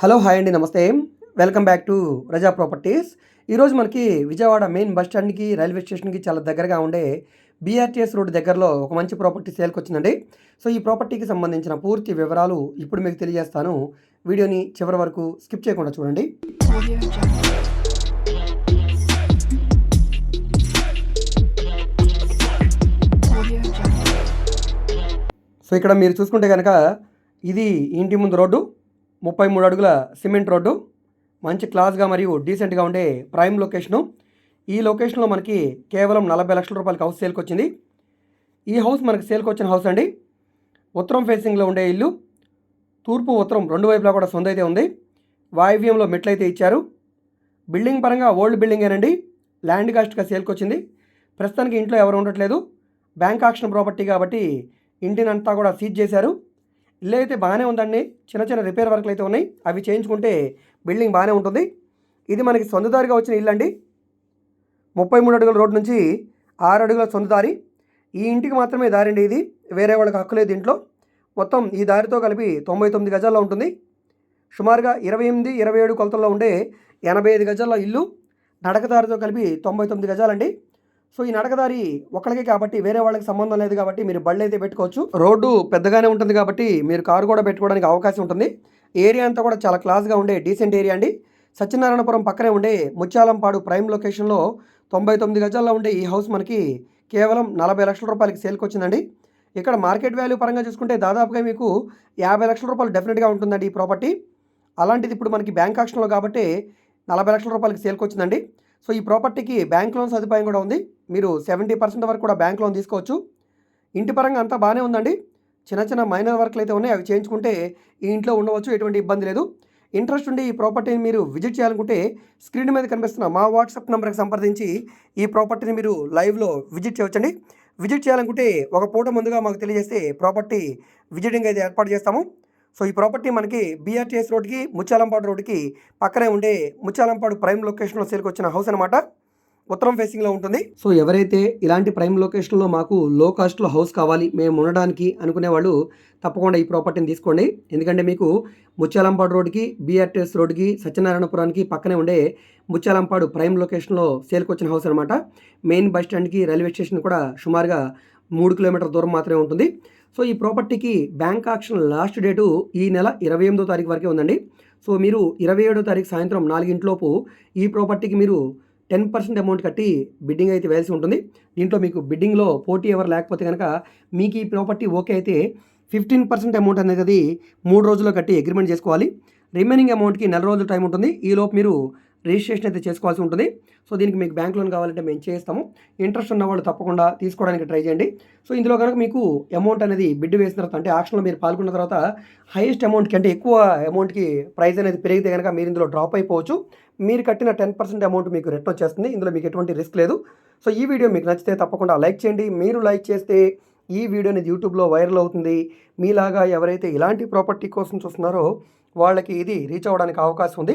Hello hi అండి namaste. Welcome back to Raza properties. ఈరోజు మనకి విజయవాడ మెయిన్ బస్ స్టాండ్కి రైల్వే స్టేషన్కి చాలా దగ్గరగా ఉండే బీఆర్టీఎస్ రోడ్ దగ్గరలో ఒక మంచి ప్రాపర్టీ సేల్కి వచ్చిందండి. సో ఈ ప్రాపర్టీకి సంబంధించిన పూర్తి వివరాలు ఇప్పుడు మీకు తెలియజేస్తాను. వీడియోని చివరి వరకు స్కిప్ చేయకుండా చూడండి. సో ఇక్కడ మీరు చూసుకుంటే కనుక ఇది ఇంటి ముందు రోడ్డు. ముప్పై మూడు అడుగుల సిమెంట్ రోడ్డు. మంచి క్లాస్గా మరియు డీసెంట్గా ఉండే ప్రైమ్ లొకేషను. ఈ లొకేషన్లో మనకి కేవలం నలభై లక్షల రూపాయలకి హౌస్ సేల్కి వచ్చింది. ఈ హౌస్ మనకి సేల్కి వచ్చిన హౌస్ అండి. ఉత్తరం ఫేసింగ్లో ఉండే ఇల్లు. తూర్పు ఉత్తరం రెండు వైపులా కూడా సొంత అయితే ఉంది. వాయువ్యంలో మెట్లయితే ఇచ్చారు. బిల్డింగ్ పరంగా ఓల్డ్ బిల్డింగేనండి. ల్యాండ్ కాస్ట్గా సేల్కి వచ్చింది. ప్రస్తుతానికి ఇంట్లో ఎవరు ఉండట్లేదు. బ్యాంక్ ఆక్షన్ ప్రాపర్టీ కాబట్టి ఇంటినంతా కూడా సీజ్ చేశారు. ఇల్లు అయితే బాగానే ఉందండి. చిన్న చిన్న రిపేర్ వర్క్లు అయితే ఉన్నాయి. అవి చేయించుకుంటే బిల్డింగ్ బాగానే ఉంటుంది. ఇది మనకి సొంతదారిగా వచ్చిన ఇల్లు అండి ముప్పై మూడు అడుగుల రోడ్డు నుంచి ఆరు అడుగుల సొంత దారి. ఈ ఇంటికి మాత్రమే దారి అండి ఇది. వేరే వాళ్ళకి హక్కు లేదు దీంట్లో మొత్తం ఈ దారితో కలిపి తొంభై తొమ్మిది గజాల్లో ఉంటుంది. సుమారుగా ఇరవై ఎనిమిది ఇరవై ఏడు కొలతల్లో ఉండే ఎనభై ఐదు గజాల్లో ఇల్లు. నడకదారితో కలిపి తొంభై తొమ్మిది గజాలండి. సో ఈ నడకదారి ఒకళ్ళకే కాబట్టి వేరే వాళ్ళకి సంబంధం లేదు కాబట్టి మీరు బళ్ళు అయితే పెట్టుకోవచ్చు. రోడ్డు పెద్దగానే ఉంటుంది కాబట్టి మీరు కారు కూడా పెట్టుకోవడానికి అవకాశం ఉంటుంది. ఏరియా అంతా కూడా చాలా క్లాస్గా ఉండే డీసెంట్ ఏరియా అండి. సత్యనారాయణపురం పక్కనే ఉండే ముత్యాలంపాడు ప్రైమ్ లొకేషన్లో తొంభై తొమ్మిది గజాల్లో ఉండే ఈ హౌస్ మనకి కేవలం నలభై లక్షల రూపాయలకి సేల్కి వచ్చిందండి. ఇక్కడ మార్కెట్ వాల్యూ పరంగా చూసుకుంటే దాదాపుగా మీకు యాభై లక్షల రూపాయలు డెఫినెట్గా ఉంటుందండి ఈ ప్రాపర్టీ. అలాంటిది ఇప్పుడు మనకి బ్యాంక్ ఆక్షన్లో కాబట్టి నలభై లక్షల రూపాయలకి సేల్కి వచ్చిందండి. సో ఈ ప్రాపర్టీకి బ్యాంక్ లోన్ సదుపాయం కూడా ఉంది. మీరు సెవెంటీ పర్సెంట్ వరకు కూడా బ్యాంక్ లోన్ తీసుకోవచ్చు. ఇంటి పరంగా అంతా బాగానే ఉందండి. చిన్న చిన్న మైనర్ వర్క్లు అయితే ఉన్నాయి. అవి చేయించుకుంటే ఈ ఇంట్లో ఉండవచ్చు. ఎటువంటి ఇబ్బంది లేదు. ఇంట్రెస్ట్ ఉండి ఈ ప్రాపర్టీని మీరు విజిట్ చేయాలనుకుంటే స్క్రీన్ మీద కనిపిస్తున్న మా వాట్సాప్ నెంబర్కి సంప్రదించి ఈ ప్రాపర్టీని మీరు లైవ్లో విజిట్ చేయవచ్చండి. విజిట్ చేయాలనుకుంటే ఒక పూట ముందుగా మాకు తెలియజేస్తే ప్రాపర్టీ విజిటింగ్ అయితే ఏర్పాటు చేస్తాము. సో ఈ ప్రాపర్టీ మనకి బీఆర్టీఎస్ రోడ్కి ముచ్చాలంపాడు రోడ్కి పక్కనే ఉండే ముచ్చాలంపాడు ప్రైమ్ లొకేషన్లో సేల్కి వచ్చిన హౌస్ అనమాట ఉత్తరం ఫేసింగ్లో ఉంటుంది. సో ఎవరైతే ఇలాంటి ప్రైమ్ లొకేషన్లో మాకు లో కాస్ట్లో హౌస్ కావాలి మేము ఉండడానికి అనుకునే వాళ్ళు తప్పకుండా ఈ ప్రాపర్టీని తీసుకోండి. ఎందుకంటే మీకు ముత్యాలంపాడు రోడ్కి బీఆర్టీఎస్ రోడ్కి సత్యనారాయణపురానికి పక్కనే ఉండే ముత్యాలంపాడు ప్రైమ్ లొకేషన్లో సేల్కి వచ్చిన హౌస్ అనమాట మెయిన్ బస్ స్టాండ్కి రైల్వే స్టేషన్ కూడా సుమారుగా మూడు కిలోమీటర్ దూరం మాత్రమే ఉంటుంది. సో ఈ ప్రాపర్టీకి బ్యాంక్ ఆక్షన్ లాస్ట్ డేటు ఈ నెల ఇరవై ఎనిమిదో తారీఖు వరకే ఉందండి. సో మీరు ఇరవై ఏడో తారీఖు సాయంత్రం నాలుగింటిలోపు ఈ ప్రాపర్టీకి మీరు టెన్ పర్సెంట్ అమౌంట్ కట్టి బిడ్డింగ్ అయితే వేయాల్సి ఉంటుంది. దీంట్లో మీకు బిడ్డింగ్లో పోటీ ఎవరు లేకపోతే కనుక మీకు ఈ ప్రాపర్టీ ఓకే అయితే ఫిఫ్టీన్ పర్సెంట్ అమౌంట్ అనేది మూడు రోజుల్లో కట్టి అగ్రిమెంట్ చేసుకోవాలి. రిమైనింగ్ అమౌంట్కి నెల రోజుల టైం ఉంటుంది. ఈలోపు మీరు రిజిస్ట్రేషన్ అయితే చేసుకోవాల్సి ఉంటుంది. సో దీనికి మీకు బ్యాంక్ లోన్ కావాలంటే మేము చేస్తాము. ఇంట్రెస్ట్ ఉన్న వాళ్ళు తప్పకుండా తీసుకోవడానికి ట్రై చేయండి. సో ఇందులో కనుక మీకు అమౌంట్ అనేది బిడ్ వేసిన తర్వాత అంటే ఆక్షన్లో మీరు పాల్గొన్న తర్వాత హైయెస్ట్ అమౌంట్కి అంటే ఎక్కువ అమౌంట్కి ప్రైస్ అనేది పెరిగితే కనుక మీరు ఇందులో డ్రాప్ అయిపోవచ్చు. మీరు కట్టిన టెన్ పర్సెంట్ అమౌంట్ మీకు రిటర్న్ వచ్చేస్తుంది. ఇందులో మీకు ఎటువంటి రిస్క్ లేదు. సో ఈ వీడియో మీకు నచ్చితే తప్పకుండా లైక్ చేయండి. మీరు లైక్ చేస్తే ఈ వీడియో అనేది యూట్యూబ్లో వైరల్ అవుతుంది. మీలాగా ఎవరైతే ఇలాంటి ప్రాపర్టీ కోసం చూస్తున్నారో వాళ్ళకి ఇది రీచ్ అవ్వడానికి అవకాశం ఉంది.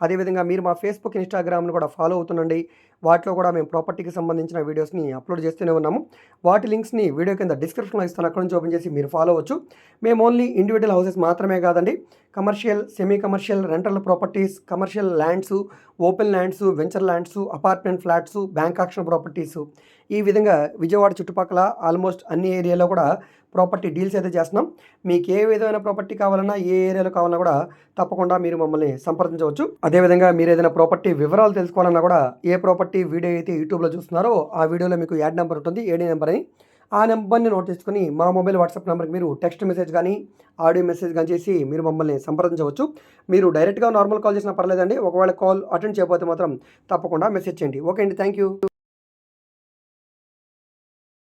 అదేవిధంగా మీరు మా ఫేస్బుక్ ఇన్స్టాగ్రామ్ను కూడా ఫాలో అవుతుండండి. వాటిలో కూడా మేము ప్రాపర్టీకి సంబంధించిన వీడియోస్ని అప్లోడ్ చేస్తూనే ఉన్నాము. వాటి లింక్స్ని వీడియో కింద డిస్క్రిప్షన్లో ఇస్తాను. అక్కడ నుంచి ఓపెన్ చేసి మీరు ఫాలో అవ్వచ్చు. మేము ఓన్లీ ఇండివిజువల్ హౌసెస్ మాత్రమే కాదండి. Commercial semi commercial rental properties commercial lands open lands venture lands apartment flats bank auction properties ఈ విధంగా విజయవాడ చుట్టుపక్కల ఆల్మోస్ట్ అన్ని ఏరియాలో కూడా ప్రాపర్టీ డీల్స్ అయితే చేస్తున్నాం. మీకు ఏ విధమైన ప్రాపర్టీ కావాలన్నా ఏ ఏరియాలో కావాలన్నా కూడా తప్పకుండా మీరు మమ్మల్ని సంప్రదించవచ్చు. అదేవిధంగా మీరు ఏదైనా ప్రాపర్టీ వివరాలు తెలుసుకోవాలన్నా కూడా ఏ ప్రాపర్టీ వీడియో అయితే యూట్యూబ్లో చూస్తున్నారో ఆ వీడియోలో మీకు యాడ్ నెంబర్ ఉంటుంది ఏడీ నెంబర్ అని. ఆ నెంబర్ని నోట్ చేసుకుని మా మొబైల్ వాట్సాప్ నెంబర్కి మీరు టెక్స్ట్ మెసేజ్ కానీ ఆడియో మెసేజ్ కానీ చేసి మీరు మమ్మల్ని సంప్రదించవచ్చు. మీరు డైరెక్ట్గా నార్మల్ కాల్ చేసినా పర్లేదండి. ఒకవేళ కాల్ అటెండ్ చేయకపోతే మాత్రం తప్పకుండా మెసేజ్ చేయండి. ఓకే అండి. Thank you.